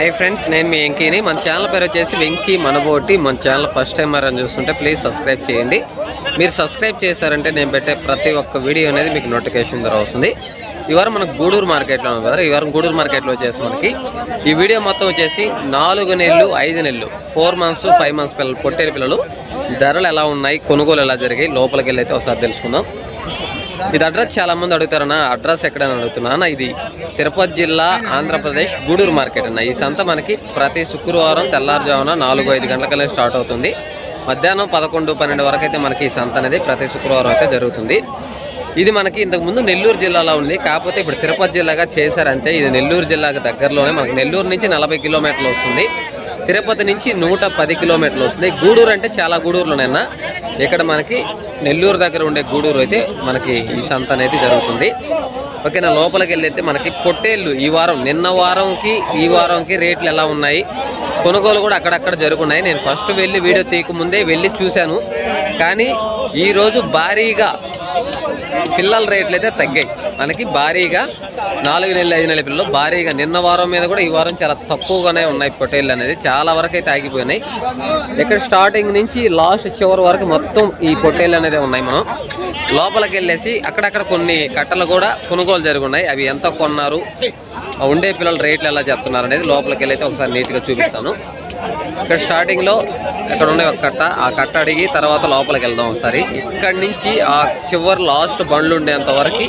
Hi friends నేను మీ వెంకీని. మన channel పేరు వచ్చేసి వెంకీ మనబోటి. మన ఛానల్ ఫస్ట్ టైం అని చూస్తుంటే ప్లీజ్ సబ్స్క్రైబ్ చేయండి. మీరు సబ్స్క్రైబ్ చేశారంటే నేను పెట్టే ప్రతి ఒక్క వీడియో అనేది మీకు నోటిఫికేషన్ ద్వారా వస్తుంది. ఈ వారం మనకు గూడూరు మార్కెట్లో ఉంది కదా. ఈ వారం గూడూరు మార్కెట్లో వచ్చేసి మనకి ఈ వీడియో మొత్తం వచ్చేసి నాలుగు నెలలు ఐదు నెలలు ఫోర్ మంత్స్ ఫైవ్ మంత్స్ పిల్లలు పొట్టేరు పిల్లలు. ధరలు ఎలా ఉన్నాయి కొనుగోలు ఎలా జరిగాయి లోపలికి వెళ్ళి అయితే ఒకసారి తెలుసుకుందాం. ఇది అడ్రస్ చాలా మంది అడుగుతారన్న. అడ్రస్ ఎక్కడని అడుగుతున్నా ఇది తిరుపతి జిల్లా ఆంధ్రప్రదేశ్ గూడూరు మార్కెట్ అన్న. ఈ సంత మనకి ప్రతి శుక్రవారం తెల్లారుజామున నాలుగు ఐదు గంటలకల్లా స్టార్ట్ అవుతుంది. మధ్యాహ్నం పదకొండు పన్నెండు వరకు అయితే మనకి ఈ సంత అనేది ప్రతి శుక్రవారం అయితే జరుగుతుంది. ఇది మనకి ఇంతకుముందు నెల్లూరు జిల్లాలో ఉంది. కాకపోతే ఇప్పుడు తిరుపతి జిల్లాగా చేశారంటే ఇది నెల్లూరు జిల్లాకు దగ్గరలోనే మనకి నెల్లూరు నుంచి నలభై కిలోమీటర్లు వస్తుంది. తిరుపతి నుంచి నూట పది కిలోమీటర్లు వస్తుంది. గూడూరు అంటే చాలా గూడూరులోనైనా ఇక్కడ మనకి నెల్లూరు దగ్గర ఉండే గూడూరు అయితే మనకి ఈ సంత అనేది జరుగుతుంది. ఓకేనా లోపలికి వెళ్ళైతే మనకి పొట్టేళ్ళు ఈ వారం నిన్న వారంకి ఈ వారంకి రేట్లు ఎలా ఉన్నాయి? కొనుగోలు కూడా అక్కడక్కడ జరుగున్నాయి. నేను ఫస్ట్ వెళ్ళి వీడియో తీయకముందే వెళ్ళి చూశాను. కానీ ఈరోజు భారీగా పిల్లల రేట్లు అయితే తగ్గాయి. మనకి భారీగా నాలుగు నెలలు ఐదు నెలల పిల్లలు భారీగా నిన్న వారం మీద కూడా ఈ వారం చాలా తక్కువగానే ఉన్నాయి పొటేళ్ళు అనేది. చాలా వరకు అయితే ఆగిపోయినాయి. ఇక్కడ స్టార్టింగ్ నుంచి లాస్ట్ చివరి వరకు మొత్తం ఈ పొటేళ్ళు అనేది ఉన్నాయి మనం. లోపలికి వెళ్ళేసి అక్కడక్కడ కొన్ని కట్టలు కూడా కొనుగోలు జరుగున్నాయి. అవి ఎంత కొన్నారు ఉండే పిల్లల రేట్లు ఎలా చెప్తున్నారు అనేది లోపలికి వెళ్ళి ఒకసారి నీట్గా చూపిస్తాను. ఇక్కడ స్టార్టింగ్లో ఇక్కడ ఉండే ఒక కట్ట. ఆ కట్ట అడిగి తర్వాత లోపలికి వెళ్దాం ఒకసారి. ఇక్కడ నుంచి ఆ చివరి లాస్ట్ బండ్లు ఉండేంత వరకు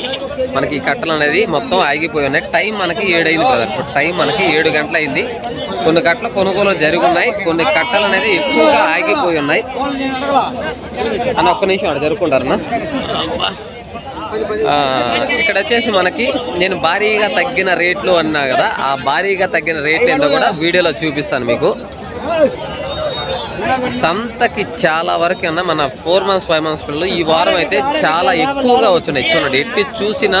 మనకి ఈ కట్టలు అనేది మొత్తం ఆగిపోయి ఉన్నాయి. టైం మనకి ఏడైంది కదా ఇప్పుడు టైం మనకి ఏడు గంటలు అయింది కొన్ని కట్టలు కొనుగోలు జరిగి ఉన్నాయి కొన్ని కట్టలు అనేది ఎక్కువగా ఆగిపోయి ఉన్నాయి. అని ఒక్క నిమిషం అక్కడ జరుపుకుంటారన్నా? ఆ, ఇక్కడ వచ్చేసి మనకి నేను భారీగా తగ్గిన రేట్లు అన్నా కదా ఆ భారీగా తగ్గిన రేట్లు ఏందో కూడా వీడియోలో చూపిస్తాను మీకు. సంతకి చాలా వరకు ఉన్న మన ఫోర్ మంత్స్ ఫైవ్ మంత్స్ పిల్లలు ఈ వారం అయితే చాలా ఎక్కువగా వచ్చినాయి. చూడండి ఎట్టి చూసినా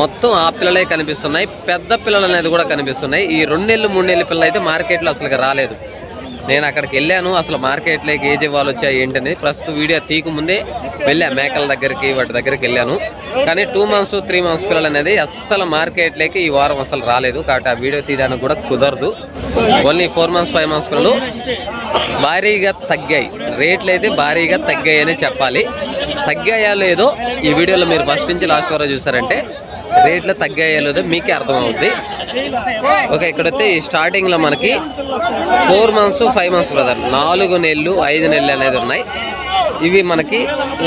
మొత్తం ఆ పిల్లలే కనిపిస్తున్నాయి. పెద్ద పిల్లలు అనేది కూడా కనిపిస్తున్నాయి. ఈ రెండేళ్ళు మూడేళ్ళు పిల్లలు అయితే మార్కెట్లో అసలు రాలేదు. నేను అక్కడికి వెళ్ళాను. అసలు మార్కెట్లోకి ఏ ఇవ్వాలి వచ్చాయి ఏంటనేది ప్రస్తుతం వీడియో తీయక ముందే వెళ్ళా మేకల దగ్గరికి వాటి దగ్గరికి వెళ్ళాను. కానీ టూ మంత్స్ త్రీ మంత్స్ పిల్లలు అనేది అస్సలు మార్కెట్లోకి ఈ వారం అసలు రాలేదు. కాబట్టి ఆ వీడియో తీయడానికి కూడా కుదరదు. Only four months five months పిల్లలు భారీగా తగ్గాయి. రేట్లు అయితే భారీగా తగ్గాయి అని చెప్పాలి. తగ్గాయా లేదో ఈ వీడియోలో మీరు ఫస్ట్ నుంచి లాస్ట్ వరకు చూసారంటే రేట్లు తగ్గాయలేదో మీకే అర్థమవుద్ది. ఓకే ఇక్కడైతే ఈ స్టార్టింగ్లో మనకి four months five months brother నాలుగు నెలలు ఐదు నెలలు అనేది ఉన్నాయి. ఇవి మనకి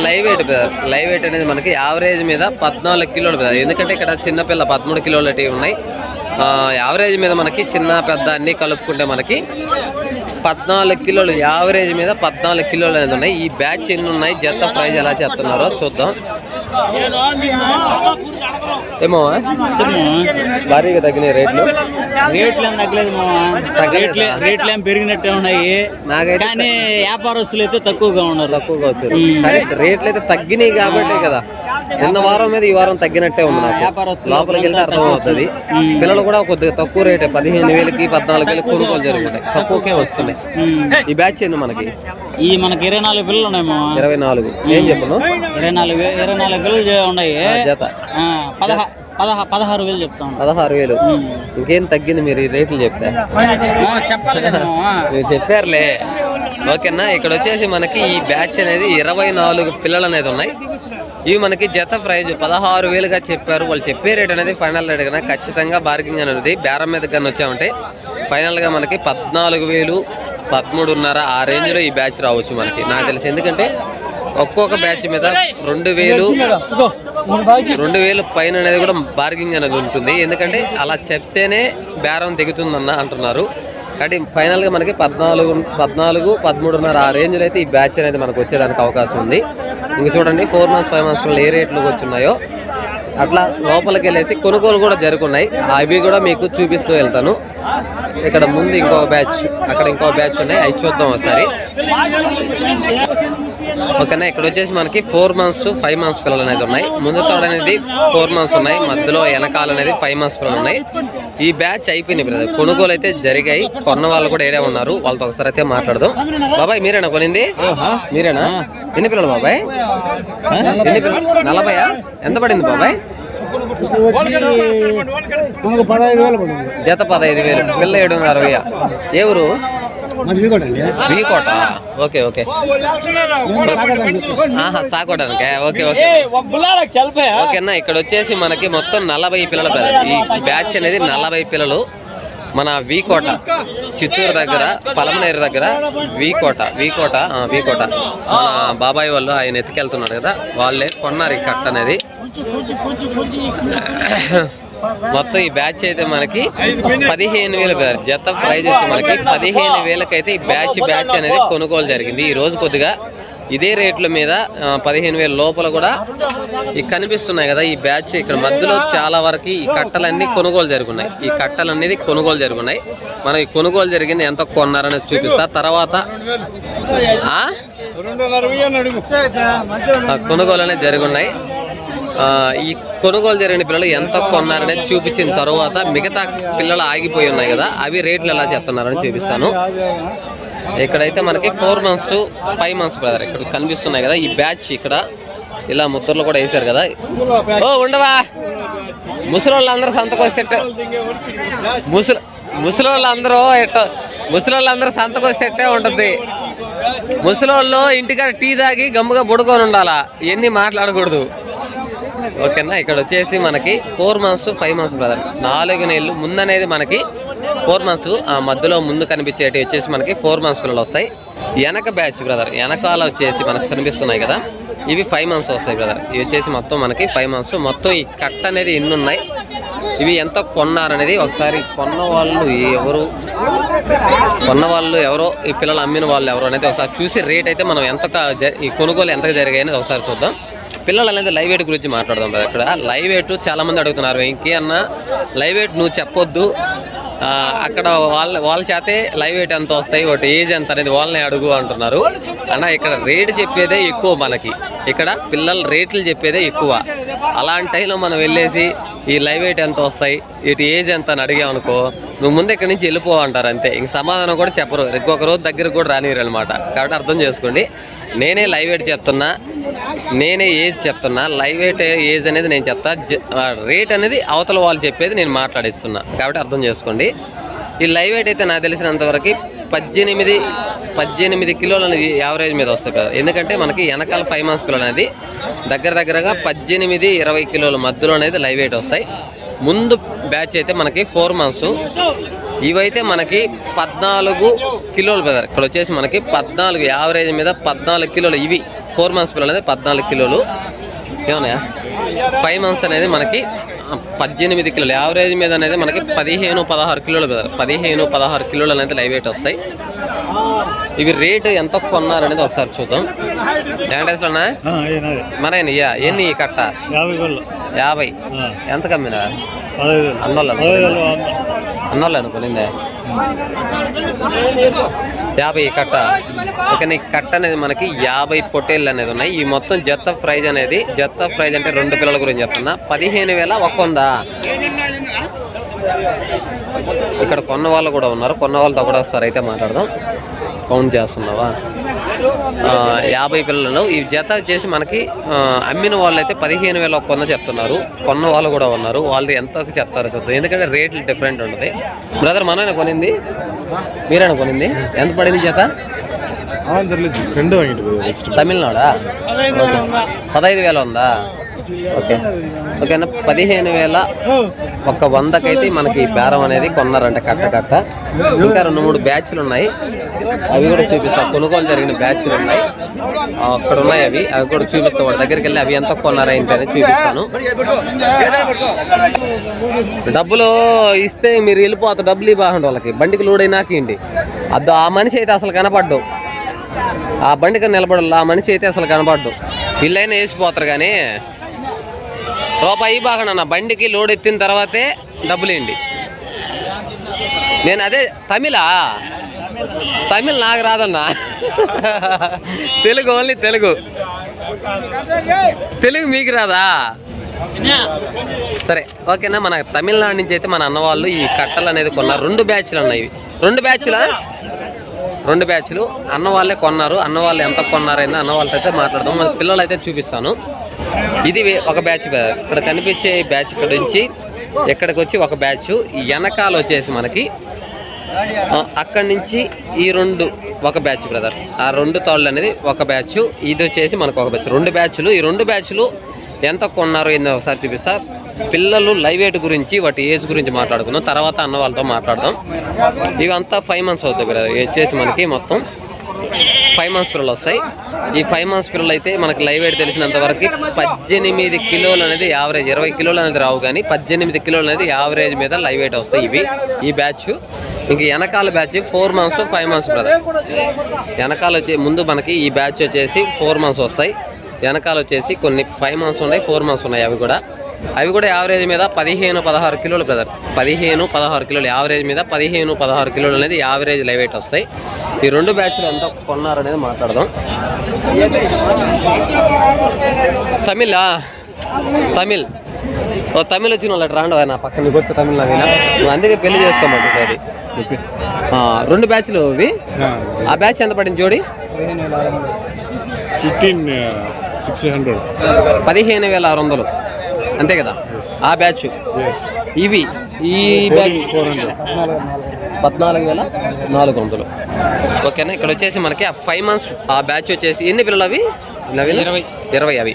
live weight brother live weight అనేది మనకి యావరేజ్ మీద పద్నాలుగు కిలోలు బ్రదర్. ఎందుకంటే ఇక్కడ చిన్నపిల్ల పదమూడు కిలోలటి ఉన్నాయి. ఆ, యావరేజ్ మీద మనకి చిన్న పెద్ద అన్నీ కలుపుకుంటే మనకి పద్నాలుగు కిలోలు యావరేజ్ మీద పద్నాలుగు కిలోలు అనేది ఉన్నాయి. ఈ బ్యాచ్ ఎన్ని ఉన్నాయి? జత ప్రైజ్ ఎలా చేస్తున్నారో చూద్దాం. ఏమో భారీగా తగ్గినాయి రేట్లు. రేట్లు ఏం తగ్గలేదు? రేట్లు రేట్లు ఏం పెరిగినట్టే ఉన్నాయి. నాకైతే కానీ వ్యాపారస్తులు అయితే తక్కువగా ఉన్నారు. తక్కువగా వచ్చారు. కానీ రేట్లు అయితే తగ్గినాయి కాబట్టే కదా. నిన్న వారం మీద ఈ వారం తగ్గినట్టే ఉంది నాకు. వ్యాపారస్తులు లోపలికి వెళ్తే అర్థం అవుతుంది పిల్లలు కూడా కొద్దిగా తక్కువ రేటే. పదిహేను వేలకి పద్నాలుగు వేలకి కొనుగోలు జరుగుతాయి తక్కువకే వస్తున్నాయి. ఈ బ్యాచ్ ఏంది మనకి? ఈ మనకి ఇరవై నాలుగు పిల్లలు ఉన్నాయి ఇరవై నాలుగు. ఏం చెప్పను? ఇరవై నాలుగు ఇరవై నాలుగు పిల్లలు ఉన్నాయి. జత. ఆ, పదహా పదహా పదహారు వేలు చెప్తా పదహారు వేలు. ఇంకేం తగ్గింది మీరు ఈ రేట్లు చెప్తే? చెప్పాలి కదా. మీరు చెప్పారులే. ఓకేనా ఇక్కడ వచ్చేసి మనకి ఈ బ్యాచ్ అనేది ఇరవై నాలుగు పిల్లలు అనేది ఉన్నాయి. ఇవి మనకి జత ప్రైజ్. పదహారు వేలుగా చెప్పారు. వాళ్ళు చెప్పే రేట్ అనేది ఫైనల్ రేట్ కన్నా ఖచ్చితంగా బార్గింగ్ అనేది బేరం మీద కన్నా వచ్చామంటే ఫైనల్గా మనకి పద్నాలుగు వేలు పదమూడున్నర ఆ రేంజ్లో ఈ బ్యాచ్ రావచ్చు మనకి. నాకు తెలిసి. ఎందుకంటే ఒక్కొక్క బ్యాచ్ మీద రెండు వేలు రెండు వేలు పైన అనేది కూడా బార్గింగ్ అనేది ఉంటుంది. ఎందుకంటే అలా చెప్తేనే బేరం దిగుతుందన్న అంటున్నారు. కాబట్టి ఫైనల్గా మనకి పద్నాలుగు పద్నాలుగు పదమూడున్నర ఆ రేంజ్లో అయితే ఈ బ్యాచ్ అనేది మనకు వచ్చేదానికి అవకాశం ఉంది. ఇంక చూడండి ఫోర్ మంత్స్ ఫైవ్ మంత్స్ ఏ రేట్లు వచ్చున్నాయో అట్లా లోపలికి వెళ్ళేసి కొనుగోలు కూడా జరుగున్నాయి. అవి కూడా మీకు చూపిస్తూ వెళ్తాను. ఇక్కడ ముందు ఇంకో బ్యాచ్ అక్కడ ఇంకో బ్యాచ్ ఉన్నాయి. అవి చూద్దాం ఒకసారి. ఓకేనా ఇక్కడ వచ్చేసి మనకి ఫోర్ మంత్స్ ఫైవ్ మంత్స్ పిల్లలు అనేది ఉన్నాయి. ముందు తోడ అనేది ఫోర్ మంత్స్ ఉన్నాయి. మధ్యలో వెనకాల అనేది ఫైవ్ మంత్స్ పిల్లలు ఉన్నాయి. ఈ బ్యాచ్ అయిపోయింది బ్రదర్. కొనుగోలు అయితే జరిగాయి. కొన్న వాళ్ళు కూడా ఏడే ఉన్నారు. వాళ్ళతో ఒకసారి అయితే మాట్లాడదాం. బాబాయ్ మీరేనా కొనింది? మీరేనా? ఎన్ని పిల్లలు బాబాయ్? ఎన్ని పిల్లలు నలభయా? ఎంత పడింది బాబాయ్? జత పదహైదు వేలు. పిల్ల ఏడున్నర వెయ్య ఏ ఊరు? V Kota okay okay. ఆహా సాకోటానికే? Okay okay. ఓకేనా ఇక్కడ వచ్చేసి మనకి మొత్తం నలభై పిల్లలు ఈ బ్యాచ్ అనేది నలభై పిల్లలు. మన వీకోట చిత్తూరు దగ్గర పలమనేరు దగ్గర వీకోట వీకోట ఆ, వీకోట మన బాబాయ్ వాళ్ళు ఆయన ఎత్తుకెళ్తున్నారు కదా వాళ్ళే కొన్నారు ఈ కట్ట అనేది. మొత్తం ఈ బ్యాచ్ అయితే మనకి పదిహేను వేలు brother. జత ప్రైజ్ వచ్చి మనకి పదిహేను వేలకైతే ఈ బ్యాచ్ బ్యాచ్ అనేది కొనుగోలు జరిగింది. ఈ రోజు కొద్దిగా ఇదే రేట్ల మీద పదిహేను వేల లోపల కూడా ఈ కనిపిస్తున్నాయి కదా ఈ బ్యాచ్. ఇక్కడ మధ్యలో చాలా వరకు ఈ కట్టలన్నీ కొనుగోలు జరుగున్నాయి. ఈ కట్టలు అనేది కొనుగోలు జరుగున్నాయి. మనం ఈ కొనుగోలు జరిగింది ఎంత కొన్నారని చూపిస్తా. తర్వాత ఆ? కొనుగోలు అనేది జరుగున్నాయి. ఈ కొనుగోలు జరిగిన పిల్లలు ఎంత కొన్నారనేది చూపించిన తర్వాత మిగతా పిల్లలు ఆగిపోయి ఉన్నాయి కదా అవి రేట్లు ఎలా చెప్తున్నారని చూపిస్తాను. ఇక్కడైతే మనకి four months five months brother ఇక్కడ కనిపిస్తున్నాయి కదా ఈ బ్యాచ్ ఇక్కడ. ఇలా ముద్దర్లు కూడా వేశారు కదా. ఓ ఉండవా? ముసలి వాళ్ళందరూ సంతకు ముసలి ముసలి వాళ్ళందరూ ఎట్ట? ముసలి వాళ్ళందరూ సంతకు వస్తే ఉంటుంది? వాళ్ళు ఇంటికాడ టీ తాగి గమ్ముగా బుడుకొని ఉండాలా? ఇవన్నీ మాట్లాడకూడదు. ఓకేనా? ఇక్కడ వచ్చేసి మనకి four months five months brother. నాలుగు నెలలు ముందు అనేది మనకి ఫోర్ మంత్స్ ఆ మధ్యలో ముందు కనిపించేటి వచ్చేసి మనకి ఫోర్ మంత్స్ పిల్లలు వస్తాయి. వెనక బ్యాచ్ బ్రదర్. వెనకాల వచ్చేసి మనకు కనిపిస్తున్నాయి కదా ఇవి ఫైవ్ మంత్స్ వస్తాయి బ్రదర్. ఇవి వచ్చేసి మొత్తం మనకి ఫైవ్ మంత్స్. మొత్తం ఈ కట్ అనేది ఎన్ని ఉన్నాయి? ఇవి ఎంత కొన్నారనేది ఒకసారి కొన్న వాళ్ళు ఎవరు? కొన్న వాళ్ళు ఎవరో? ఈ పిల్లలు అమ్మిన వాళ్ళు ఎవరో అనేది ఒకసారి చూసి రేట్ అయితే మనం ఎంత ఈ కొనుగోలు ఎంత జరిగాయనేది ఒకసారి చూద్దాం. పిల్లలు అనేది లైవ్ వెయిట్ గురించి మాట్లాడదాం బ్రదర్. ఇక్కడ లైవ్ వెయిట్ చాలామంది అడుగుతున్నారు. ఇంకే అన్న లైవ్ వెయిట్ నువ్వు చెప్పొద్దు. అక్కడ వాళ్ళ వాళ్ళ చేతే లైవ్ వెయిట్ ఎంత వస్తాయి? ఒకటి ఏజ్ ఎంత అనేది వాళ్ళని అడుగు అంటున్నారు. అన్న ఇక్కడ రేట్ చెప్పేదే ఎక్కువ మనకి. ఇక్కడ పిల్లల రేట్లు చెప్పేదే ఎక్కువ. అలాంటి టైంలో మనం వెళ్ళేసి ఈ లైవ్ వెయిట్ ఎంత వస్తాయి? ఇటు ఏజ్ ఎంత అని అడిగామనుకో నువ్వు ముందు ఇక్కడి నుంచి వెళ్ళిపోవంటారు అంతే. ఇంక సమాధానం కూడా చెప్పరు. ఇంకొక రోజు దగ్గరకు కూడా రానివ్వరు అనమాట కాబట్టి అర్థం చేసుకోండి. నేనే లైవ్ ఎయిట్ చెప్తున్నా నేనే ఏజ్ చెప్తున్నా. లైవ్ ఎయిట్ ఏజ్ అనేది నేను చెప్తా. రేట్ అనేది అవతల వాళ్ళు చెప్పేది నేను మాట్లాడిస్తున్నా. కాబట్టి అర్థం చేసుకోండి. ఈ లైవ్ ఎయిట్ అయితే నాకు తెలిసినంతవరకు పద్దెనిమిది పద్దెనిమిది కిలోలు అనేది యావరేజ్ మీద వస్తుంది కదా. ఎందుకంటే మనకి వెనకాల ఫైవ్ మంత్స్ పిల్లలు అనేది దగ్గర దగ్గరగా పద్దెనిమిది ఇరవై కిలోల మధ్యలో అనేది లైవ్ ఎయిట్ వస్తాయి. ముందు బ్యాచ్ అయితే మనకి ఫోర్ మంత్స్ ఇవైతే మనకి పద్నాలుగు కిలోలు బ్రదర్ ఇక్కడ వచ్చేసి మనకి పద్నాలుగు యావరేజ్ మీద పద్నాలుగు కిలోలు ఇవి. ఫోర్ మంత్స్ పిల్లలు అనేది పద్నాలుగు కిలోలు. ఏమన్నా ఫైవ్ మంత్స్ అనేది మనకి పద్దెనిమిది కిలోలు. యావరేజ్ మీద అనేది మనకి పదిహేను పదహారు కిలోలు బ్రదర్ పదిహేను పదహారు కిలోలు అనేది లైవ్ వెయిట్ వస్తాయి. ఇవి రేటు ఎంత కొన్నారు అనేది ఒకసారి చూద్దాం. వెంకటేశ్వరనా మన ఇయ్యా ఎన్ని కట్ట? యాభై యాభై. ఎంత కమ్మినా? అన్నోళ్ళు పదహైదు అనుకునిందా? అన్నోళ్ళు యాభై కట్ట. ఇక నీ కట్ట అనేది మనకి యాభై పొట్టేళ్ళు అనేది ఉన్నాయి. ఈ మొత్తం జత్త ప్రైజ్ అనేది జత్త ప్రైజ్ అంటే రెండు పిల్లల గురించి చెప్తున్నా. పదిహేను వేల ఒక్క ఉందా ఇక్కడ కొన్న వాళ్ళు కూడా ఉన్నారు. కొన్న వాళ్ళతో కూడా వస్తారు అయితే మాట్లాడదాం. కౌంట్ చేస్తున్నావా? యాభై పిల్లలు ఈ జత చేసి మనకి అమ్మిన వాళ్ళు అయితే పదిహేను వేల ఒక్క చెప్తున్నారు. కొన్న వాళ్ళు కూడా ఉన్నారు. వాళ్ళు ఎంత చెప్తారు చూద్దాం. ఎందుకంటే రేట్లు డిఫరెంట్ ఉంటుంది. బ్రదర్ మనైనా కొనింది? మీరైనా కొనింది? ఎంత పడింది జత? తమిళనాడా? పదహైదు వేల ఉందా? ఓకే. ఓకేనా? పదిహేను వేల ఒక వందకైతే మనకి బేరం అనేది కొన్నారంట కట్ట కట్ట. ఇంకా రెండు మూడు బ్యాచ్లు ఉన్నాయి. అవి కూడా చూపిస్తాం. కొనుగోలు జరిగిన బ్యాచ్లు ఉన్నాయి. అక్కడ ఉన్నాయి అవి. అవి కూడా చూపిస్తాం. వాడి దగ్గరికి వెళ్ళి అవి ఎంత కొన్నారా ఏంటి చూపిస్తాను. డబ్బులు ఇస్తే మీరు వెళ్ళిపోతారు డబ్బులు ఇవ్వండి వాళ్ళకి. బండికి లోడ్ అయినాకేంటి అద్దు ఆ మనిషి అయితే అసలు కనపడ్డు. ఆ బండికి నిలబడాలి. ఆ మనిషి అయితే అసలు కనపడ్డు. ఇల్లైనా వేసిపోతారు కానీ రూపాయి బాగా నా బండికి లోడ్ ఎత్తిన తర్వాతే డబ్బులు నేను అదే తమిళా? తమిళ్ నాకు రాదన్నా. తెలుగు ఓన్లీ తెలుగు. తెలుగు మీకు రాదా? సరే ఓకేనా? మన తమిళనాడు నుంచి అయితే మన అన్నవాళ్ళు ఈ కట్టలు అనేది కొన్నారు. రెండు బ్యాచ్లు ఉన్నాయి రెండు బ్యాచ్లా? రెండు బ్యాచ్లు. అన్న వాళ్ళే కొన్నారు. అన్నవాళ్ళు ఎంత కొన్నారైనా అన్నవాళ్ళతో అయితే మాట్లాడదాం. మన పిల్లలు అయితే చూపిస్తాను. ఇది ఒక బ్యాచ్ బ్రదర్ ఇక్కడ కనిపించే బ్యాచ్ ఇక్కడ నుంచి ఇక్కడికి వచ్చి ఒక బ్యాచ్. వెనకాల వచ్చేసి మనకి అక్కడి నుంచి ఈ రెండు ఒక బ్యాచ్ బ్రదర్. ఆ రెండు తాళ్ళు అనేది ఒక బ్యాచ్. ఇది వచ్చేసి మనకు ఒక బ్యాచ్. రెండు బ్యాచ్లు. ఈ రెండు బ్యాచ్లు ఎంత కొన్నారు ఏందో ఒకసారి చూపిస్తా. పిల్లలు లైవ్ ఎయిట్ గురించి వాటి ఏజ్ గురించి మాట్లాడుకుందాం. తర్వాత అన్న వాళ్ళతో మాట్లాడదాం. ఇవంతా ఫైవ్ మంత్స్ అవుతాయి బ్రదర్. వచ్చేసి మనకి మొత్తం. ఫైవ్ మంత్స్ పిల్లలు వస్తాయి. ఈ ఫైవ్ మంత్స్ పిల్లలు అయితే మనకి లైవ్ ఎయిట్ తెలిసినంత వరకు పద్దెనిమిది కిలోలు అనేది యావరేజ్ ఇరవై కిలోలు అనేది రావు కానీ పద్దెనిమిది కిలోలు అనేది యావరేజ్ మీద లైవ్ ఎయిట్ వస్తాయి ఇవి. ఈ బ్యాచ్ ఇంక వెనకాల batch four months five months brother వెనకాల వచ్చే ముందు మనకి ఈ బ్యాచ్ వచ్చేసి ఫోర్ మంత్స్ వస్తాయి. వెనకాల వచ్చేసి కొన్ని ఫైవ్ మంత్స్ ఉన్నాయి ఫోర్ మంత్స్ ఉన్నాయి అవి కూడా. అవి కూడా యావరేజ్ మీద పదిహేను పదహారు కిలోలు బ్రదర్ పదిహేను పదహారు కిలోలు. యావరేజ్ మీద పదిహేను పదహారు కిలోలు అనేది యావరేజ్ లైవ్ వెయిట్ వస్తాయి. ఈ రెండు బ్యాచ్లు ఎంత కొన్నారనేది మాట్లాడదాం. తమిళా? తమిళ్. ఓ తమిళ్ వచ్చిన వాళ్ళు రాండు నా పక్కన. నీకు వచ్చే తమిళ నువ్వు అందుకే పెళ్ళి చేసుకోమంటుంది అది రెండు బ్యాచ్లు ఇవి. ఆ బ్యాచ్ ఎంత పడింది జోడి? Fifteen six hundred. పదిహేను వేల ఆరు వందలు. అంతే కదా? ఆ బ్యాచ్? ఇవి? ఈ బ్యాచ్? పద్నాలుగు వేల నాలుగు వందలు. ఓకేనా? ఇక్కడ వచ్చేసి మనకి ఆ ఫైవ్ మంత్స్ ఆ బ్యాచ్ వచ్చేసి ఎన్ని పిల్లలు అవి? ఇరవై. ఇరవై అవి.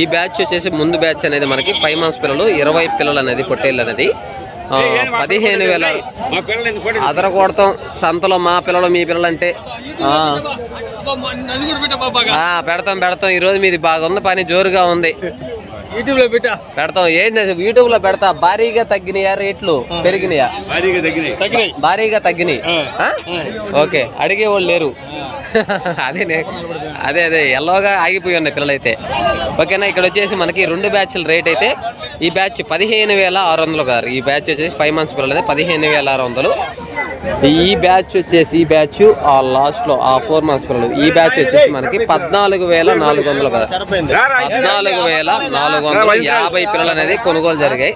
ఈ బ్యాచ్ వచ్చేసి ముందు బ్యాచ్ అనేది మనకి ఫైవ్ మంత్స్ పిల్లలు ఇరవై పిల్లలు అనేది పొట్టేళ్ళు అనేది. పదిహేను వేల అదర కొడతాం సంతలో మా పిల్లలు మీ పిల్లలు అంటే పెడతాం పెడతాం. ఈరోజు మీది బాగుంది పని జోరుగా ఉంది. యూట్యూబ్లో పెట్టా. పెడతాం ఏంటి యూట్యూబ్లో పెడతా. భారీగా తగ్గినాయా? రేట్లు పెరిగినాయా? తగ్గినాయి. భారీగా తగ్గినాయి. ఆ? ఓకే. అడిగే వాళ్ళు లేరు. అదే అదే అదే. ఎల్లోగా ఆగిపోయి ఉన్నాయి పిల్లలైతే. ఓకేనా? ఇక్కడ వచ్చేసి మనకి రెండు బ్యాచ్ల రేట్ అయితే ఈ బ్యాచ్ పదిహేను వేల ఆరు వందలు గారు. ఈ బ్యాచ్ వచ్చేసి ఫైవ్ మంత్స్ పిల్లలు అయితే పదిహేను వేల ఆరు వందలు. ఈ బ్యాచ్ వచ్చేసి ఈ బ్యాచ్ ఆ లాస్ట్లో ఆ ఫోర్ మంత్స్ పిల్లలు. ఈ బ్యాచ్ వచ్చేసి మనకి పద్నాలుగు వేల నాలుగు వందల పద్నాలుగు వేల నాలుగు వందల యాభై పిల్లలు అనేది కొనుగోలు జరిగాయి.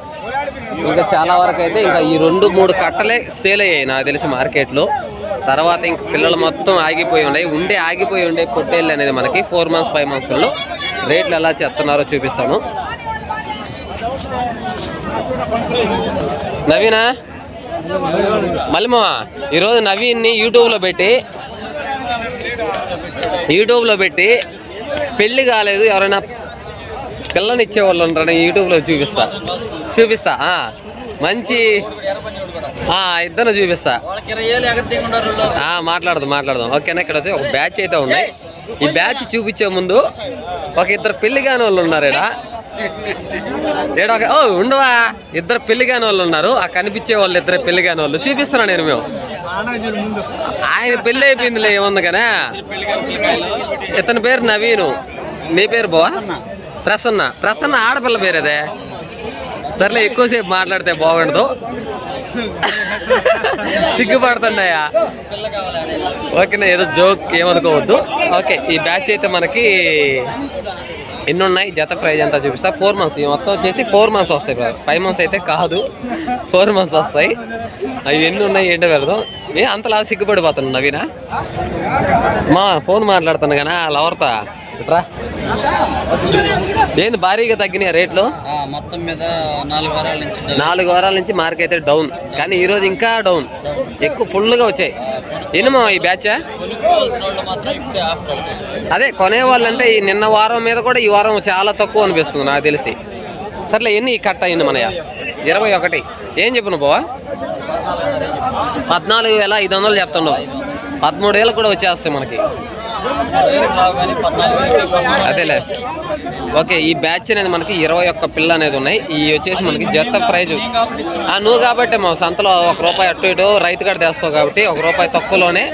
ఇంకా చాలా వరకు అయితే ఇంకా ఈ రెండు మూడు కట్టలే సేల్ అయ్యాయి నాకు తెలిసి మార్కెట్లో తర్వాత ఇంక పిల్లలు మొత్తం ఆగిపోయి ఉన్నాయి. ఉండే ఆగిపోయి ఉండే పొట్టేళ్ళు అనేది మనకి ఫోర్ మంత్స్ ఫైవ్ మంత్స్ పిల్లలు. రేట్లు ఎలా చెప్తున్నారో చూపిస్తాను. నవీనా? మల్లిమా ఈరోజు నవీన్ని యూట్యూబ్లో పెట్టి యూట్యూబ్లో పెట్టి పెళ్ళి కాలేదు ఎవరైనా పిల్లని ఇచ్చేవాళ్ళు ఉంటారని యూట్యూబ్లో చూపిస్తా. చూపిస్తా మంచి ఇద్దరు చూపిస్తా. మాట్లాడదాం మాట్లాడదాం. ఓకేనా? ఇక్కడ వచ్చి ఒక బ్యాచ్ అయితే ఉన్నాయి. ఈ బ్యాచ్ చూపించే ముందు ఒక ఇద్దరు పెళ్ళి కాని వాళ్ళు ఉన్నారు ఇక్కడ ఏడ ఒక ఓ ఉండవా? ఇద్దరు పెళ్ళి కాని వాళ్ళు ఉన్నారు. ఆ కనిపించే వాళ్ళు ఇద్దరు పెళ్ళి కాని వాళ్ళు చూపిస్తున్నా నేను మేము ఆయన పెళ్ళి అయిపోయిందిలే ఏముంది కానీ. ఇతని పేరు నవీను. మీ పేరు బావా ప్రసన్న. ప్రసన్న ఆడపిల్ల పేరు అదే. సర్లే ఎక్కువసేపు మాట్లాడితే బాగుండదు. సిగ్గుపడుతున్నాయా? ఓకేనా ఏదో జోక్ ఏమనుకోవద్దు. ఓకే ఈ బ్యాచ్ అయితే మనకి ఎన్ని ఉన్నాయి జత ప్రైజ్ అంతా చూపిస్తా? ఫోర్ మంత్స్ ఈ మొత్తం వచ్చేసి ఫోర్ మంత్స్ వస్తాయి ఫైవ్ మంత్స్ అయితే కాదు. ఫోర్ మంత్స్ వస్తాయి. అవి ఎన్ని ఉన్నాయి ఏంటో పెడదాం. ఏ అంతలా సిగ్గుపడిపోతున్నావు నవీనా? మా ఫోన్ మాట్లాడుతున్నా కానీ లవర్తా? ఇట్రా. ఏంది భారీగా తగ్గినాయి రేట్లు? మొత్తం మీద నాలుగు వారాల నుంచి డల్. నాలుగు వారాల నుంచి మార్క్ అయితే డౌన్. కానీ ఈ రోజు ఇంకా డౌన్. ఎక్కువ ఫుల్గా వచ్చాయి. ఎన్నమా ఈ బ్యాచ్. అదే కొనే వాళ్ళంటే ఈ నిన్న వారం మీద కూడా ఈ వారం చాలా తక్కువ అనిపిస్తుంది నాకు తెలిసి. సర్లే ఎన్ని ఈ కట్ట అయింది మనయ ఇరవై ఒకటి. ఏం చెప్పను బావా? పద్నాలుగు వేల ఐదు వందలు చెప్తున్నావు. పదమూడు వేలకు కూడా వచ్చేస్తాయి మనకి. అదేలే. ఓకే ఈ బ్యాచ్ అనేది మనకి ఇరవై ఒక్క పిల్ల అనేది ఉన్నాయి. ఈ వచ్చేసి మనకి జత ప్రైజ్. ఆ, నువ్వు కాబట్టి మా సంతలో ఒక రూపాయి అటు ఇటు రైతు కాడ తెస్తావు కాబట్టి ఒక రూపాయి తక్కువలోనే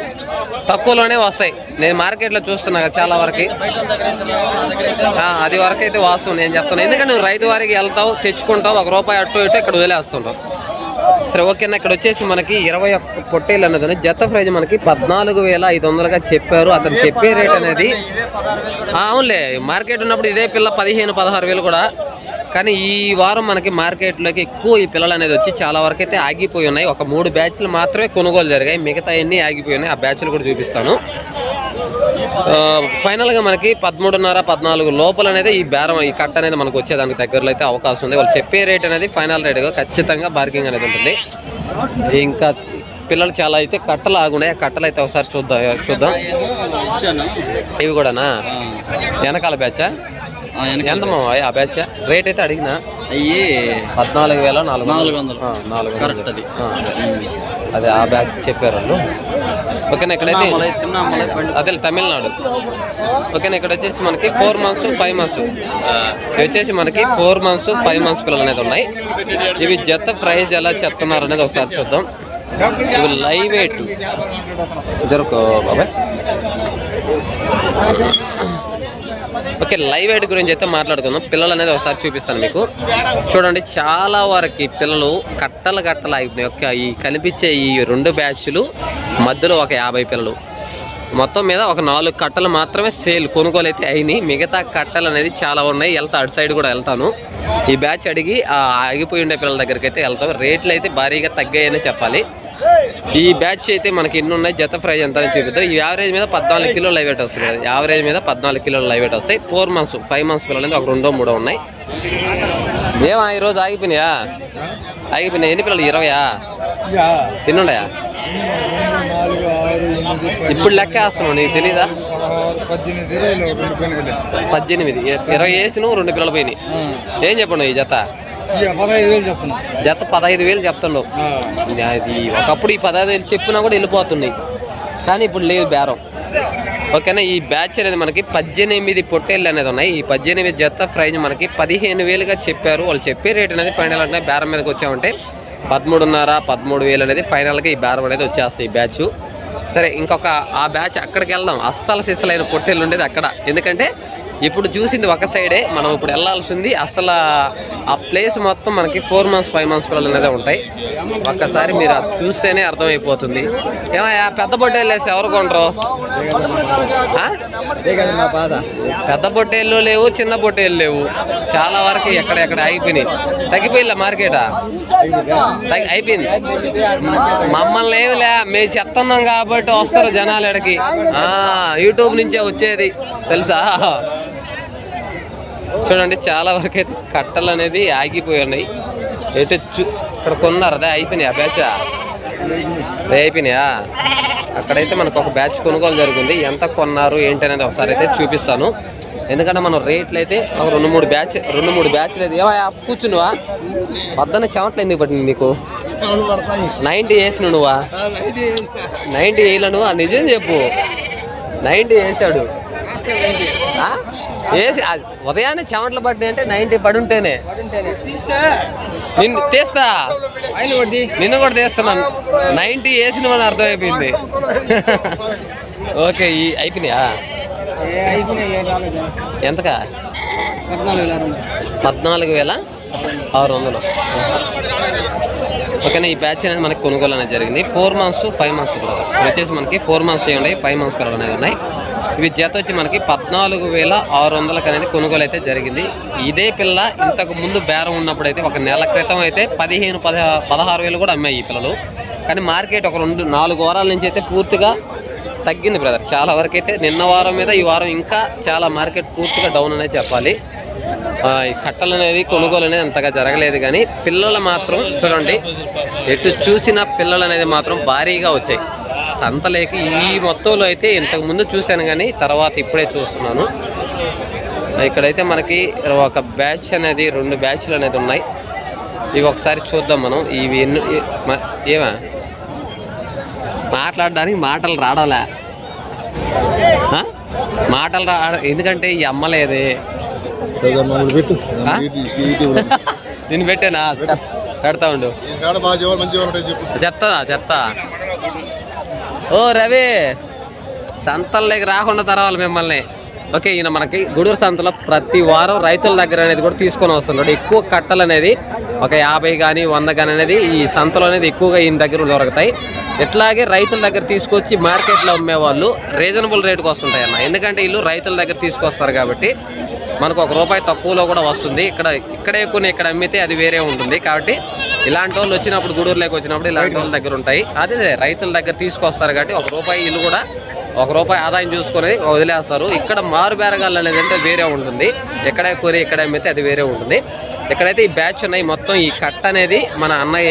తక్కువలోనే వస్తాయి. నేను మార్కెట్లో చూస్తున్నా చాలా వరకు. అది వరకు అయితే వాస్తవం నేను చెప్తాను ఎందుకంటే నువ్వు రైతు వారికి వెళ్తావు తెచ్చుకుంటావు ఒక రూపాయి అటు ఇటు ఇక్కడ వదిలేస్తుంటావు. సరే ఓకేనా ఇక్కడ వచ్చేసి మనకి ఇరవై ఒక్క పొట్టేలు అన్నది జత ప్రైజ్ మనకి పద్నాలుగు వేల ఐదు వందలుగా చెప్పారు. అతను చెప్పే రేట్ అనేది అవునులే. మార్కెట్ ఉన్నప్పుడు ఇదే పిల్ల పదిహేను పదహారు వేలు కూడా. కానీ ఈ వారం మనకి మార్కెట్లోకి ఎక్కువ ఈ పిల్లలు అనేది వచ్చి చాలా వరకు అయితే ఆగిపోయి ఉన్నాయి. ఒక మూడు బ్యాచ్లు మాత్రమే కొనుగోలు జరిగాయి. మిగతా అన్ని ఆగిపోయి ఉన్నాయి. ఆ బ్యాచ్లు కూడా చూపిస్తాను. ఫైనల్గా మనకి పదమూడున్నర పద్నాలుగు లోపల అనేది ఈ బేరం ఈ కట్ అనేది మనకు వచ్చేదానికి దగ్గరలో అయితే అవకాశం ఉంది. వాళ్ళు చెప్పే రేట్ అనేది ఫైనల్ రేట్గా ఖచ్చితంగా బార్గింగ్ అనేది ఉంటుంది. ఇంకా పిల్లలు చాలా అయితే కట్టలు ఆగున్నాయి ఆ కట్టలు అయితే ఒకసారి చూద్దాం చూద్దాం. ఇవి కూడానా? వెనకాల బ్యాచా ఎంత ఆ బ్యాచ్? రేట్ అయితే అడిగినా? అయ్యి పద్నాలుగు వేల నాలుగు నాలుగు వందలు. కరెక్ట్ అది. అదే ఆ బ్యాచ్ చెప్పారు వాళ్ళు. ఓకేనా ఇక్కడైతే అదే తమిళనాడు. ఓకేనా ఇక్కడ వచ్చేసి మనకి ఫోర్ మంత్స్ ఫైవ్ మంత్స్ ఇవి వచ్చేసి మనకి ఫోర్ మంత్స్ ఫైవ్ మంత్స్ పిల్లలు అనేది ఉన్నాయి. ఇవి జత ప్రైజ్ ఎలా చెప్తున్నారు అనేది ఒకసారి చూద్దాం. ఇవి లైవ్ వెయిట్ జరుపు బాబాయ్. ఓకే లైవ్ ఎయిడ్ గురించి అయితే మాట్లాడుకుందాం. పిల్లలు అనేది ఒకసారి చూపిస్తాను మీకు. చూడండి చాలా వరకు పిల్లలు కట్టలు కట్టలు అయిపోయినాయి ఒక ఈ కనిపించే ఈ రెండు బ్యాచ్లు మధ్యలో ఒక యాభై పిల్లలు. మొత్తం మీద ఒక నాలుగు కట్టలు మాత్రమే సేల్ కొనుగోలు అయితే అయినాయి. మిగతా కట్టలు అనేది చాలా ఉన్నాయి. వెళ్తా అటు సైడ్ కూడా వెళ్తాను. ఈ బ్యాచ్ అడిగి ఆగిపోయి ఉండే పిల్లల దగ్గరికి అయితే వెళ్తాం. రేట్లు అయితే భారీగా తగ్గాయని చెప్పాలి. ఈ బ్యాచ్ అయితే మనకి ఎన్ని ఉన్నాయి జత ప్రైజ్ ఎంత అని చూపిద్దాం. ఈ యావరేజ్ మీద పద్నాలుగు కిలోలు లైవ్ వెయిట్ వస్తుంది యావరేజ్ మీద పద్నాలుగు కిలోలు లైవ్ వెయిట్ వస్తాయి. ఫోర్ మంత్స్ ఫైవ్ మంత్స్ పిల్లలు అనేది ఒక రెండో మూడో ఉన్నాయి. ఏమా ఈరోజు ఆగిపోయినాయా? ఆగిపోయినాయి? ఎన్ని పిల్లలు? ఇరవయా? ఎన్ని ఉన్నాయా ఇప్పుడు లెక్క వేస్తున్నావు నీకు తెలీదా? పద్దెనిమిది ఇరవై రెండు పెనుగులు పద్దెనిమిది. ఇ- ఇరవై వేసి నువ్వు రెండు పిల్లలు పోయినాయి. ఏం చెప్పండు ఈ జత? పదహైదు వేలు చెప్తున్నా. జత పదహైదు వేలు చెప్తున్నావు అది ఒకప్పుడు ఈ పదహైదు వేలు చెప్పినా కూడా వెళ్ళిపోతున్నాయి. కానీ ఇప్పుడు లేదు బేరం. ఓకేనా? ఈ బ్యాచ్ అనేది మనకి పద్దెనిమిది పొట్టేళ్ళు అనేది ఉన్నాయి. ఈ పద్దెనిమిది జత ప్రైజ్ మనకి పదిహేను వేలుగా చెప్పారు. వాళ్ళు చెప్పే రేట్ అనేది ఫైనల్ అంటే బేరం మీదకి వచ్చామంటే పదమూడున్నర పదమూడు వేలు అనేది ఫైనల్గా ఈ బేరం అనేది వచ్చేస్తాయి ఈ బ్యాచ్. సరే ఇంకొక ఆ బ్యాచ్ అక్కడికి వెళ్దాం. అస్సలు సిస్సలైన పొట్టేళ్ళు ఉండేది అక్కడ. ఎందుకంటే ఇప్పుడు చూసింది ఒక సైడే మనం ఇప్పుడు వెళ్ళాల్సింది అసలు ఆ ప్లేస్ మొత్తం మనకి ఫోర్ మంత్స్ ఫైవ్ మంత్స్ పిల్లలు అనేది ఉంటాయి. ఒక్కసారి మీరు చూస్తేనే అర్థమైపోతుంది. ఏమయ్యా పెద్ద పొట్టేళ్ళు వేసి ఎవరు కొంటారు పెద్ద బొట్టేళ్ళు లేవు చిన్న బొట్టేళ్ళు లేవు. చాలా వరకు ఎక్కడెక్కడ అయిపోయినాయి. తగ్గిపోయిలా మార్కెటా? తగ్గి అయిపోయింది. మమ్మల్ని ఏమిలే మేము చెప్తున్నాం కాబట్టి వస్తారు జనాలు ఎడకి యూట్యూబ్ నుంచే వచ్చేది. తెలుసా? చూడండి చాలా వరకు అయితే కట్టలు అనేది ఆగిపోయి ఉన్నాయి. అయితే చూ ఇక్కడ కొన్నారు అదే అయిపోయినాయి ఆ బ్యాచ్ అయిపోయినాయా? అక్కడైతే మనకు ఒక బ్యాచ్ కొనుగోలు జరిగింది. ఎంత కొన్నారు ఏంటి అనేది ఒకసారి అయితే చూపిస్తాను. ఎందుకంటే మనం రేట్లు అయితే ఒక రెండు మూడు బ్యాచ్ రెండు మూడు బ్యాచ్లు అయితే ఏవా కూర్చున్నావా? వద్దన చెమట్లు ఎందుకు పట్టింది నీకు? నైంటీ వేసిన నువ్వా? నైంటీ వేయలను ఆ నిజం చెప్పు. నైంటీ వేసాడు? వేసి ఉదయాన్నే చెమటలు పట్టినాయి అంటే నైంటీ పడి ఉంటేనే నిన్ను తీస్తా. నిన్ను కూడా తీస్తున్నాను. నైంటీ వేసిన అని అర్థమైపోయింది. ఓకే ఈ అయిపోయినాయా? ఎంతకా? పద్నాలుగు వేల ఆరు వందలు. ఓకేనా ఈ బ్యాచ్ అనేది మనకి కొనుగోలు అనేది జరిగింది. ఫోర్ మంత్స్ ఫైవ్ మంత్స్ కూడా వచ్చేసి మనకి ఫోర్ మంత్స్ ఉన్నాయి ఫైవ్ మంత్స్ పిల్లలు అనేది ఉన్నాయి. ఇవి జత వచ్చి మనకి పద్నాలుగు వేల ఆరు వందలకు అనేది కొనుగోలు అయితే జరిగింది. ఇదే పిల్ల ఇంతకు ముందు బేరం ఉన్నప్పుడు అయితే ఒక నెల క్రితం అయితే పదిహేను పదహా పదహారు వేలు కూడా అమ్మాయి ఈ పిల్లలు. కానీ మార్కెట్ ఒక రెండు నాలుగు వారాల నుంచి అయితే పూర్తిగా తగ్గింది బ్రదర్. చాలా వరకు అయితే నిన్న వారం మీద ఈ వారం ఇంకా చాలా మార్కెట్ పూర్తిగా డౌన్ అనేది చెప్పాలి. ఈ కట్టలు అనేది కొనుగోలు అనేది అంతగా జరగలేదు కానీ పిల్లలు మాత్రం చూడండి ఎటు చూసిన పిల్లలు అనేది మాత్రం భారీగా వచ్చాయి. సంతలేకి ఈ మొత్తంలో అయితే ఇంతకు ముందు చూశాను కానీ తర్వాత ఇప్పుడే చూస్తున్నాను. ఇక్కడైతే మనకి ఒక బ్యాచ్ అనేది రెండు బ్యాచ్లు అనేది ఉన్నాయి. ఇవి ఒకసారి చూద్దాం మనం. ఇవి ఎన్ని ఏమా? మాట్లాడడానికి మాటలు రావడంలే? మాటలు రా ఎందుకంటే ఈ అమ్మలేదే? నేను పెట్టానా? పెడతా ఉండు. చెప్తా చెప్తా ఓ రవి సంతల్లోకి రాకుండా తరవాలి మిమ్మల్ని. ఓకే ఈయన మనకి గూడూరు సంతలో ప్రతి వారం రైతుల దగ్గర అనేది కూడా తీసుకొని వస్తున్నాడు. ఎక్కువ కట్టలు అనేది ఒక యాభై కానీ వంద కానీ అనేది ఈ సంతలో అనేది ఎక్కువగా ఈయన దగ్గర దొరుకుతాయి. ఇట్లాగే రైతుల దగ్గర తీసుకొచ్చి మార్కెట్లో అమ్మేవాళ్ళు రీజనబుల్ రేటుకి వస్తుంటాయి అన్న. ఎందుకంటే వీళ్ళు రైతుల దగ్గర తీసుకొస్తారు కాబట్టి మనకు ఒక రూపాయి తక్కువలో కూడా వస్తుంది. ఇక్కడ ఇక్కడే కొన్ని ఇక్కడ అమ్మితే అది వేరే ఉంటుంది. కాబట్టి ఇలాంటి వాళ్ళు వచ్చినప్పుడు గూడూరులోకి వచ్చినప్పుడు ఇలాంటి వాళ్ళ దగ్గర ఉంటాయి. అదే రైతుల దగ్గర తీసుకొస్తారు కాబట్టి ఒక రూపాయి ఇల్లు కూడా ఒక రూపాయి ఆదాయం చూసుకొని వదిలేస్తారు. ఇక్కడ మారు బేరగాళ్ళు అనేది అంటే వేరే ఉంటుంది. ఎక్కడే కూరి ఎక్కడ అమ్మితే అది వేరే ఉంటుంది. ఇక్కడైతే ఈ బ్యాచ్ ఉన్నాయి. మొత్తం ఈ కట్ట అనేది మన అన్నయ్య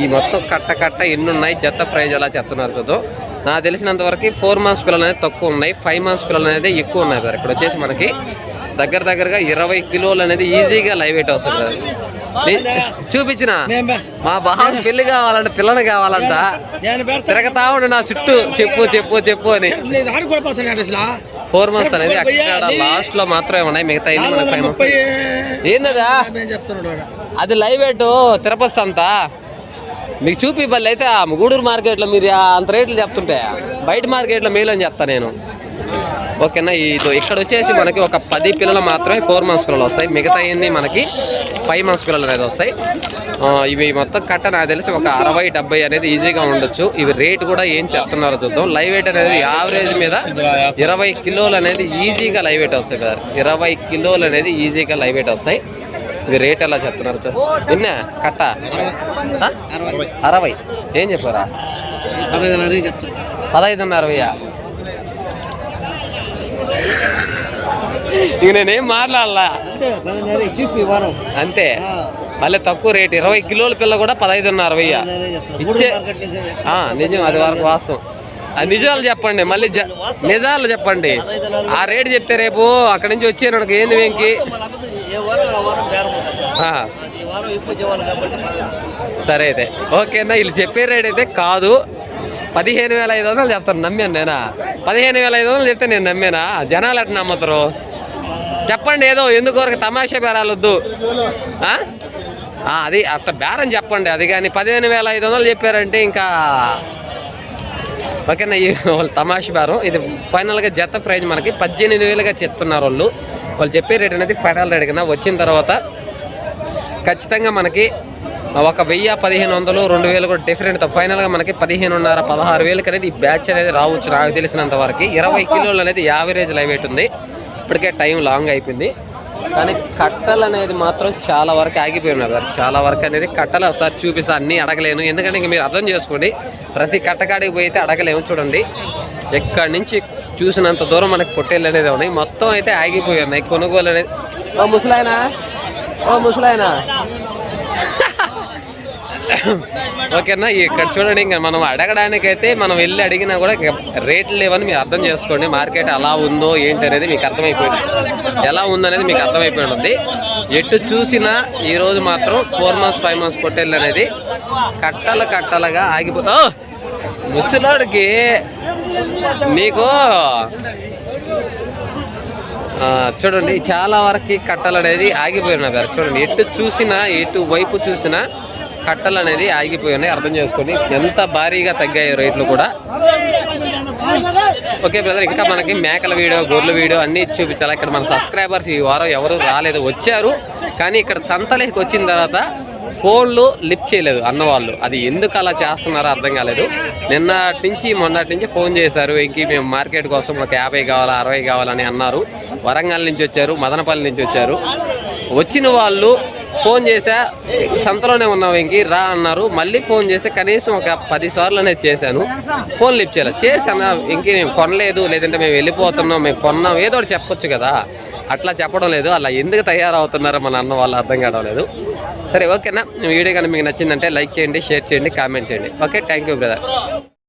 ఈ మొత్తం కట్ట కట్ట ఎన్ని ఉన్నాయి? చెత్త ప్రైజ్ ఎలా చెప్తున్నారు చూద్దాం. నాకు తెలిసినంత వరకు ఫోర్ మంత్స్ పిల్లలు అనేది తక్కువ ఉన్నాయి. ఫైవ్ మంత్స్ పిల్లలు అనేది ఎక్కువ ఉన్నాయి సార్. ఇక్కడ వచ్చేసి మనకి దగ్గర దగ్గరగా ఇరవై కిలోలు అనేది ఈజీగా లైవ్ వెయిట్ వస్తుంది సార్. చూపించిన. మా బావ పెళ్ళి కావాలంట పిల్లని కావాలంట. తిరగతా ఉండి నా చుట్టూ. చెప్పు చెప్పు చెప్పు అని. ఫోర్ మంత్స్ అనేది అక్కడ లాస్ట్లో మాత్రమే ఉన్నాయి. మిగతా ఇన్ని మనకి ఏందదా. అది లైవ్ వెయిట్ తిరుపతి అంతా మీకు చూపి బల్లి అయితే ఆ గూడూరు మార్కెట్లో మీరు అంత రేట్లు చెప్తుంటే బయట మార్కెట్లో మేలు అని చెప్తా నేను. ఓకేనా? ఇది ఇక్కడ వచ్చేసి మనకి ఒక పది పిల్లలు మాత్రమే ఫోర్ మంత్స్ పిల్లలు వస్తాయి. మిగతా అన్ని మనకి ఫైవ్ మంత్స్ పిల్లలు అనేది వస్తాయి. ఇవి మొత్తం కట్ట నాకు తెలిసి ఒక అరవై డెబ్బై అనేది ఈజీగా ఉండొచ్చు. ఇవి రేట్ కూడా ఏం చెప్తున్నారో చూద్దాం. లైవ్ వెయిట్ అనేది యావరేజ్ మీద ఇరవై కిలోలు అనేది ఈజీగా లైవ్ వెయిట్ వస్తాయి కదా. ఇరవై కిలోలు అనేది ఈజీగా లైవ్ వెయిట్ వస్తాయి. ఇవి రేట్ ఎలా చెప్తున్నారు సార్ నిన్న కట్ట? అరవై. ఏం చెప్పారా? పదహైదున్నర పదహైదున్నర ఇక నేనేం మాట్లాడాలా. అంతే మళ్ళీ తక్కువ రేట్ ఇరవై కిలోల పిల్ల కూడా పదహైదున్నర వెయ్య. ఇచ్చే నిజం అది వరకు వాస్తవం. నిజాలు చెప్పండి మళ్ళీ నిజాలు చెప్పండి. ఆ రేటు చెప్తే రేపు అక్కడి నుంచి వచ్చేనాడు ఏంది వెంకి? పదహైదు. సరే అయితే. ఓకేనా వీళ్ళు చెప్పే రేట్ అయితే కాదు. పదిహేను వేల ఐదు వందలు చెప్తారు నమ్మాను నేనా? పదిహేను వేల ఐదు వందలు చెప్తే నేను నమ్మేనా? జనాలు ఎట్లా నమ్ముతారు? చెప్పండి ఏదో ఎందుకు తమాషా బేరాలు వద్దు అది అట్లా బేరం చెప్పండి అది కానీ పదిహేను వేల ఐదు వందలు చెప్పారంటే ఇంకా ఓకేనా ఈ వాళ్ళు తమాషా బేరం. ఇది ఫైనల్గా జత ప్రైజ్ మనకి పద్దెనిమిది వేలుగా చెప్తున్నారు వాళ్ళు. వాళ్ళు చెప్పే రేట్ అనేది ఫైనల్ రేట్ కన్నా వచ్చిన తర్వాత ఖచ్చితంగా మనకి ఒక వెయ్యి పదిహేను వందలు రెండు వేలు కూడా డిఫరెంట్ ఫైనల్గా మనకి పదిహేనున్నర పదహారు వేలకి అనేది ఈ బ్యాచ్ అనేది రావచ్చు నాకు తెలిసినంత వరకు. ఇరవై కిలోలు అనేది యావరేజ్ లైవ్ ఉంది. ఇప్పటికే టైం లాంగ్ అయిపోయింది. కానీ కట్టలు అనేది మాత్రం చాలా వరకు ఆగిపోయి ఉన్నారు సార్. చాలా వరకు అనేది కట్టలు ఒకసారి చూపిస్తా అన్నీ అడగలేను. ఎందుకంటే ఇంక మీరు అర్థం చేసుకోండి ప్రతి కట్టకాడికి పోయి అయితే అడగలేము చూడండి. ఎక్కడి నుంచి చూసినంత దూరం మనకి పొట్టేళ్ళు అనేది ఉన్నాయి. మొత్తం అయితే ఆగిపోయి ఉన్నాయి. కొనుగోలు అనేది ఓ ముసలాయనా? ఓ ముసలాయనా? ఓకేనా? ఇక్కడ చూడండి ఇంకా మనం అడగడానికైతే మనం వెళ్ళి అడిగినా కూడా రేట్లు లేవని మీరు అర్థం చేసుకోండి. మార్కెట్ అలా ఉందో ఏంటి అనేది మీకు అర్థమైపోయింది. ఎలా ఉందనేది మీకు అర్థమైపోయి ఉంటుంది. ఎటు చూసినా ఈరోజు మాత్రం ఫోర్ మంత్స్ ఫైవ్ మంత్స్ పొట్టేళ్ళు అనేది కట్టలు కట్టలుగా ఆగిపో ఓ! ముసలోడికి నీకు చూడండి చాలా వరకు కట్టలు అనేది ఆగిపోయి గారు. చూడండి ఎటు చూసినా ఎటు వైపు చూసినా కట్టలు అనేది ఆగిపోయి ఉన్నాయి. అర్థం చేసుకొని ఎంత భారీగా తగ్గాయి రేట్లు కూడా. ఓకే బ్రదర్ ఇంకా మనకి మేకల వీడియో గొర్రెల వీడియో అన్ని చూపించాలి. ఇక్కడ మన సబ్స్క్రైబర్స్ ఈ వారం ఎవరు రాలేదు వచ్చారు. కానీ ఇక్కడ సంతలేకి వచ్చిన తర్వాత ఫోన్లు లిఫ్ట్ చేయలేదు అన్నవాళ్ళు అది ఎందుకు అలా చేస్తున్నారో అర్థం కాలేదు. నిన్నటి నుంచి మొన్నటి నుంచి ఫోన్ చేశారు. ఇంక మేము మార్కెట్ కోసం ఒక యాభై కావాలా అరవై కావాలని అన్నారు. వరంగల్ నుంచి వచ్చారు మదనపల్లి నుంచి వచ్చారు. వచ్చిన వాళ్ళు ఫోన్ చేసా సంతలోనే ఉన్నావు ఇంకి రా అన్నారు. మళ్ళీ ఫోన్ చేస్తే కనీసం ఒక పది సార్లు అనేది చేశాను. ఫోన్ లిఫ్ట్ చేయాలి. చేశాను? ఇంకే మేము కొనలేదు. లేదంటే మేము వెళ్ళిపోతున్నాం. మేము కొన్నాం. ఏదో ఒకటి చెప్పొచ్చు కదా. అట్లా చెప్పడం లేదు. అలా ఎందుకు తయారవుతున్నారో మన అన్న వాళ్ళు అర్థం కావడం లేదు. సరే ఓకేనా? వీడియో కానీ మీకు నచ్చిందంటే లైక్ చేయండి షేర్ చేయండి కామెంట్ చేయండి. Okay thank you brother.